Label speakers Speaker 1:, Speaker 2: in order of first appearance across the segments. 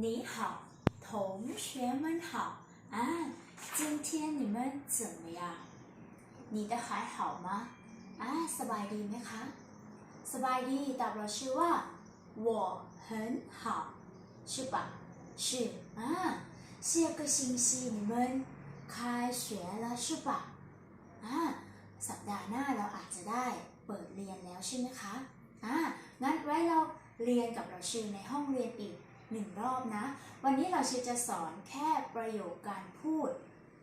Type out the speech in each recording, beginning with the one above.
Speaker 1: 你好，同学们好啊！今天你们怎么样？你的还好吗？อ่าสบายดีไหมคะ สบายดีตอบเราชื่อว่า我很好是吧是啊下个星期你们开学了是吧อ่าสัปดาห์หน้าเราอาจจะได้เปิดเรียนแล้วใช่ไหมคะอ่างั้นไว้เราเรียนกับเราชื่อในห้องเรียนอีก หนึ่งรอบนะ วันนี้เราชื่อจะสอนแค่ประโยคการพูด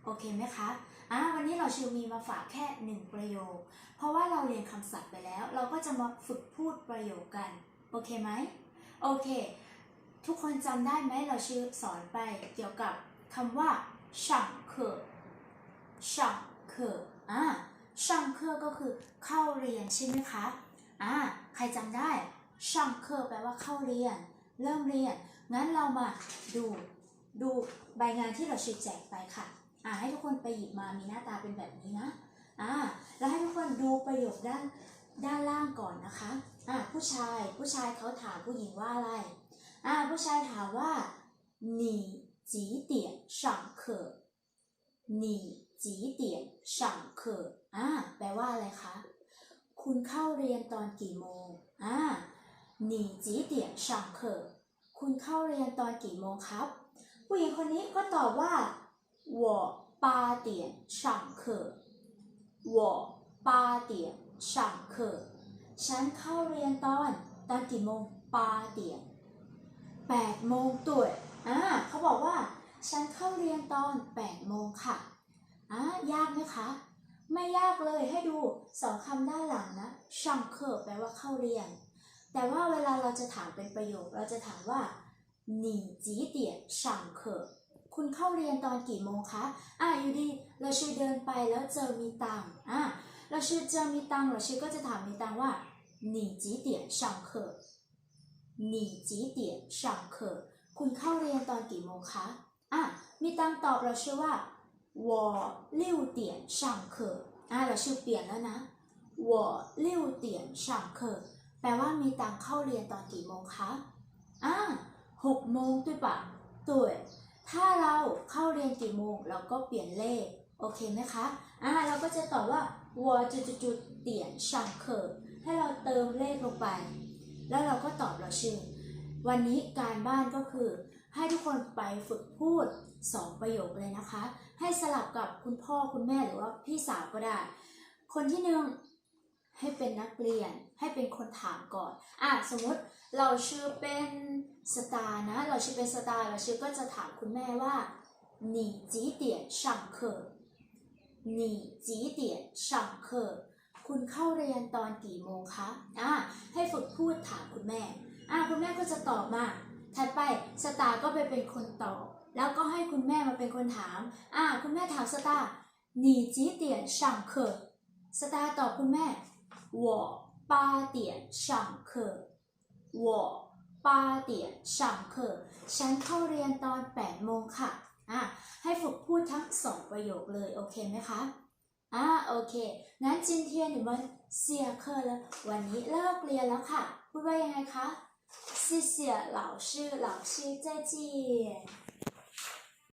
Speaker 1: โอเคไหมคะอ่าวันนี้เราชื่อมีมาฝากแค่หนึ่งประโยค เพราะว่าเราเรียนคำศัพท์ไปแล้ว เราก็จะมาฝึกพูดประโยคกัน โอเคไหมโอเค ทุกคนจำได้ไหมเราชื่อสอนไปเกี่ยวกับคำว่าช่างเคอช่างเคออ่าช่างเคอก็คือเข้าเรียนใช่ไหมคะอ่าใครจำได้ช่างเคอแปลว่าเข้าเรียน เริ่มเรียน งั้นเรามาดูดูใบงานที่เราชื่อแจกไปค่ะ อ่าให้ทุกคนไปหยิบมามีหน้าตาเป็นแบบนี้นะ อ่า แล้วให้ทุกคนดูประโยคด้านด้านล่างก่อนนะคะ อ่า ผู้ชาย ผู้ชายเขาถามผู้หญิงว่าอะไร อ่า ผู้ชายถามว่า你几点上课你几点上课อ่า แปลว่าอะไรคะ คุณเข้าเรียนตอนกี่โมง อ่า你几点上课 คุณเข้าเรียนตอนกี่โมงครับ ผู้หญิงคนนี้ก็ตอบว่า我八点上课我八点上课ฉันเข้าเรียนตอนตอนกี่โมง八点แปดโมงตุ้ยอ่าเขาบอกว่า ฉันเข้าเรียนตอนแปดโมงค่ะอ่ายากไหมคะ ไม่ยากเลยให้ดูสองคำด้านหลังนะช่างเคอแปลว่าเข้าเรียน แต่ว่าเวลาเราจะถามเป็นประโยค เราจะถามว่าหนีจีเตี่ยฉ่างเขอคุณเข้าเรียนตอนกี่โมงคะ อ่าอยู่ดี เราชื่อเดินไปแล้วเจอมีตังอ่าเราชื่อเจอมีตังเราชื่อก็จะถามมีตังว่าหนีจีเตี่ยฉ่างเขอหนีจีเตี่ยฉ่างเขอคุณเข้าเรียนตอนกี่โมงคะ อ่ามีตังตอบเราชื่อว่าวอลิวเตี่ยนช่างเขออ่าเราชื่อเปลี่ยนแล้วนะวอลิวเตี่ยนช่างเขอ แปลว่ามีตังเข้าเรียนตอนกี่โมงคะอ่าหกโมงด้วยปะตุ๋ยถ้าเราเข้าเรียนกี่โมง เราก็เปลี่ยนเลข โอเคไหมคะอ่าเราก็จะตอบว่าวัวจุดจุดเตี่ยนชังเคอให้เราเติมเลขลงไป แล้วเราก็ตอบเราชื่อ วันนี้การบ้านก็คือ ให้ทุกคนไปฝึกพูดสองประโยคเลยนะคะ ให้สลับกับคุณพ่อคุณแม่หรือว่าพี่สาวก็ได้ คนที่หนึ่ง ให้เป็นนักเรียน ให้เป็นคนถามก่อน อ่ะสมมติเราชื่อเป็นสตาร์นะ เราชื่อเป็นสตาร์เราชื่อก็จะถามคุณแม่ว่า你几点上课你几点上课คุณเข้าเรียนตอนกี่โมงคะ อ่ะให้ฝึกพูดถามคุณแม่ อ่ะคุณแม่ก็จะตอบมา ถัดไปสตาร์ก็ไปเป็นคนตอบ แล้วก็ให้คุณแม่มาเป็นคนถาม อ่ะคุณแม่ถามสตาร์你几点上课สตาร์ตอบคุณแม่ 我八点上课我八点上课ฉันเข้าเรียนตอน8โมงค่ะ อ่ะ ให้ฝึกพูดทั้งสองประโยคเลย โอเคไหมคะ อ่า โอเค งั้น今天你们下课了วันนี้เลิกเรียนแล้วค่ะ พูดว่ายังไงคะ谢谢老师老师再见